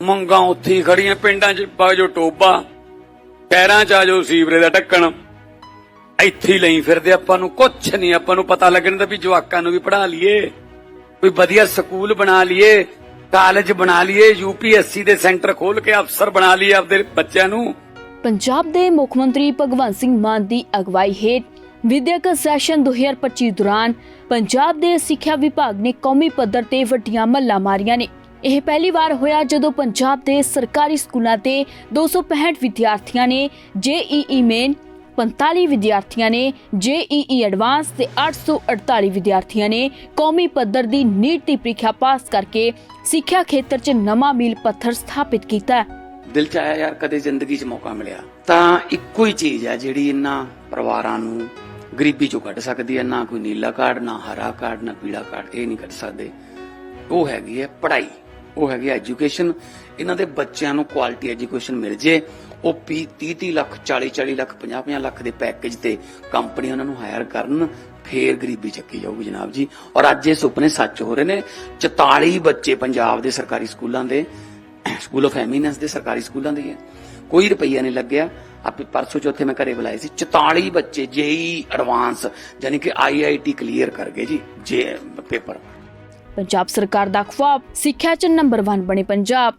ਮੰਗਾਂ ਉੱਥੇ ਹੀ ਖੜੀਆਂ, ਪਿੰਡਾਂ 'ਚ ਪਾ ਟੋਬਾ, ਪੈਰਾਂ 'ਚ ਆ ਜੋ ਸੀਵਰੇ ਦਾ ਢੱਕਣ। ਇੱਥੇ ਲਈ ਫਿਰਦੇ ਆਪਾਂ ਨੂੰ, ਕੁਛ ਨਹੀਂ ਆਪਾਂ ਨੂੰ ਪਤਾ ਲੱਗਣ ਦਾ ਵੀ ਜਵਾਕਾਂ ਨੂੰ ਵੀ ਪੜ੍ਹਾ ਲਈਏ, ਕੋਈ ਵਧੀਆ ਸਕੂਲ ਬਣਾ ਲਈਏ, ਕਾਲਜ ਬਣਾ ਲਈਏ ਯੂਪੀਐਸਸੀ ਦੇ ਸੈਂਟਰ ਖੋਲ ਕੇ ਅਫਸਰ ਬਣਾ ਲਈਏ ਆਪਦੇ ਬੱਚਿਆਂ ਨੂੰ। ਪੰਜਾਬ ਦੇ ਮੁੱਖ ਮੰਤਰੀ ਭਗਵੰਤ ਸਿੰਘ ਮਾਨ ਦੀ ਅਗਵਾਈ ਹੇਠ ਵਿਦਿਅਕ ਸੈਸ਼ਨ 2025 ਦੌਰਾਨ ਪੰਜਾਬ ਦੇ ਸਿੱਖਿਆ ਵਿਭਾਗ ਨੇ ਕੌਮੀ ਪੱਧਰ ਤੇ ਵੱਡੀਆਂ ਮੱਲਾਂ ਮਾਰੀਆਂ ਨੇ। ਇਹ ਪਹਿਲੀ ਵਾਰ ਹੋਇਆ ਜਦੋਂ ਪੰਜਾਬ ਦੇ ਸਰਕਾਰੀ ਸਕੂਲਾਂ ਤੇ 265 ਵਿਦਿਆਰਥੀਆਂ ਨੇ ਜੇਈਈ ਮੇਨ 45 ਵਿਦਿਆਰਥੀਆਂ ਨੇ ਜੇਈਈ ਐਡਵਾਂਸ ਤੇ 848 ਵਿਦਿਆਰਥੀਆਂ ਨੇ ਕੌਮੀ ਪੱਧਰ ਦੀ ਨੀਟ ਦੀ ਪ੍ਰੀਖਿਆ ਪਾਸ ਕਰਕੇ ਸਿੱਖਿਆ ਖੇਤਰ 'ਚ ਨਵਾਂ ਮੀਲ ਪੱਥਰ ਸਥਾਪਿਤ ਕੀਤਾ ਦਿਲ ਚ ਆਇਆ ਯਾਰ ਕਦੇ ਜ਼ਿੰਦਗੀ 'ਚ ਮੌਕਾ ਮਿਲਿਆ। ਤਾਂ ਇੱਕੋ ਹੀ ਚੀਜ਼ ਹੈ ਜਿਹੜੀ ਇਹਨਾਂ ਪਰਿਵਾਰਾਂ ਨੂੰ ਗਰੀਬੀ ਚੋਂ ਕੱਢ ਸਕਦੀ ਹੈ। ਨਾ ਕੋਈ ਨੀਲਾ ਕਾਰਡ, ਨਾ ਹਰਾ ਕਾਰਡ, ਨਾ ਪੀਲਾ ਕਾਰਡ, ਇਹ ਨਹੀਂ ਕੱਢ ਸਕਦੇ। ਉਹ ਹੈਗੀ ਹੈ ਪੜ੍ਹਾਈ। ਉਹ ਹੈਗੀ ਐਜੂਕੇਸ਼ਨ। ਇਹਨਾਂ ਦੇ ਬੱਚਿਆਂ ਨੂੰ ਕੁਆਲਿਟੀ ਐਜੂਕੇਸ਼ਨ ਮਿਲ ਜੇ, ਉਹ 30 30 ਲੱਖ 40 40 ਲੱਖ 50 50 ਲੱਖ ਦੇ ਪੈਕੇਜ ਤੇ ਕੰਪਨੀ ਉਹਨਾਂ ਨੂੰ ਹਾਇਰ ਕਰਨ, ਫੇਰ ਗਰੀਬੀ ਚੱਕੀ ਜਾਊਗੀ ਜਨਾਬ ਜੀ। ਔਰ ਅੱਜ ਇਹ ਸੁਪਨੇ ਸੱਚ ਹੋ ਰਹੇ ਨੇ 44 ਬੱਚੇ ਪੰਜਾਬ ਦੇ ਸਰਕਾਰੀ ਸਕੂਲਾਂ ਦੇ ਸਕੂਲ ਆਫ ਐਮੀਨੈਂਸ ਦੇ ਸਰਕਾਰੀ ਸਕੂਲਾਂ ਦੇ ਕੋਈ ਰੁਪਈਆ ਨਹੀਂ ਲੱਗਿਆ। ਆਪੇ ਪਰਸੋਂ ਚੌਥੇ ਮੈਂ ਘਰੇ ਬੁਲਾਏ ਸੀ। 44 ਬੱਚੇ ਜੇਈ ਐਡਵਾਂਸ ਯਾਨੀ ਕਿ ਆਈਆਈਟੀ ਕਲੀਅਰ ਕਰ ਗਏ ਜੀ, ਜੇ, ਪੇਪਰ। ਪੰਜਾਬ ਸਰਕਾਰ ਦਾ ਖੁਆਬ ਸਿੱਖਿਆ 'ਚ ਨੰਬਰ 1 ਬਣੇ ਪੰਜਾਬ।